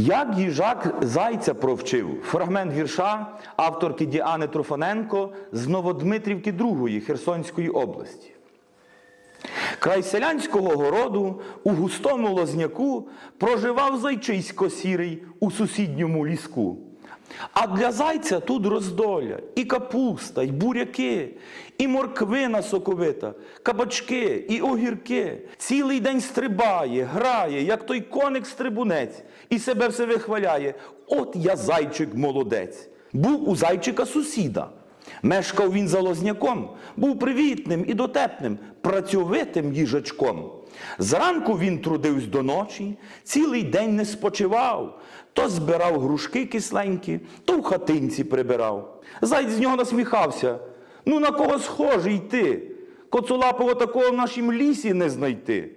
Як їжак зайця провчив? Фрагмент вірша авторки Діани Трофаненко з Новодмитрівки II Херсонської області. Край селянського городу у густому лозняку проживав зайчисько сірий у сусідньому ліску. А для зайця тут роздоля, і капуста, і буряки, і морквина соковита, кабачки, і огірки. Цілий день стрибає, грає, як той коник-стрибунець, і себе все вихваляє. От я зайчик молодець. Був у зайчика сусіда. Мешкав він за лозняком, був привітним і дотепним, працьовитим їжачком. Зранку він трудився до ночі, цілий день не спочивав, то збирав грушки кисленькі, то в хатинці прибирав. Зайць з нього насміхався. Ну на кого схожий ти? Коцулапого такого в нашім лісі не знайти.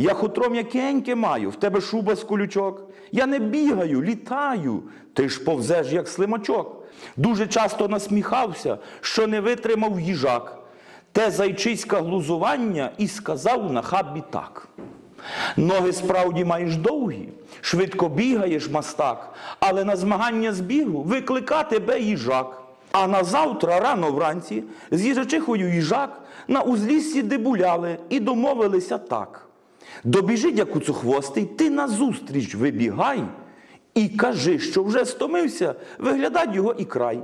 Я хутро м'якеньке маю, в тебе шуба з колючок. Я не бігаю, літаю, ти ж повзеш, як слимачок. Дуже часто насміхався, що не витримав їжак. Те зайчиська глузування і сказав на хабі так. Ноги справді маєш довгі, швидко бігаєш мастак, але на змагання з бігу виклика тебе їжак. А на завтра рано вранці з їжачихою їжак на узліссі дебуляли і домовилися так. Добіжить, як куцохвостий, ти назустріч вибігай і кажи, що вже стомився виглядать його і край.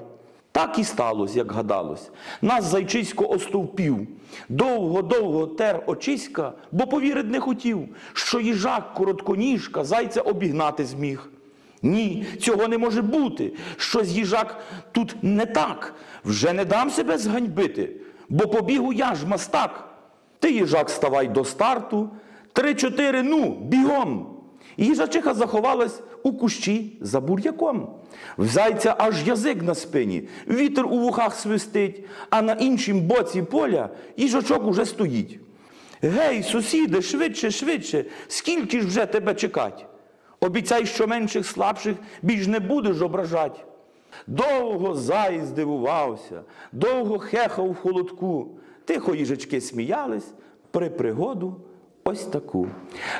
Так і сталося, як гадалось. Нас зайчисько остовпів. Довго-довго тер очиська, бо повірить не хотів, що їжак коротконіжка зайця обігнати зміг. Ні, цього не може бути. Щось їжак тут не так. Вже не дам себе зганьбити, бо побігу я ж мастак. Ти, їжак, ставай до старту. Три-чотири, ну, бігом. І Їжачиха заховалась у кущі за бур'яком. В зайця аж язик на спині, вітер у вухах свистить, а на іншім боці поля їжачок уже стоїть. Гей, сусіде, швидше, швидше, скільки ж вже тебе чекать? Обіцяй, що менших слабших більш не будеш ображать. Довго зай здивувався, довго хехав в холодку. Тихо їжачки сміялись при пригоду ось таку.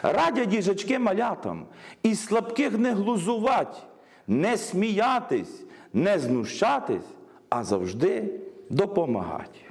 Радя діжачки малятам, із слабких не глузувать, не сміятись, не знущатись, а завжди допомагать.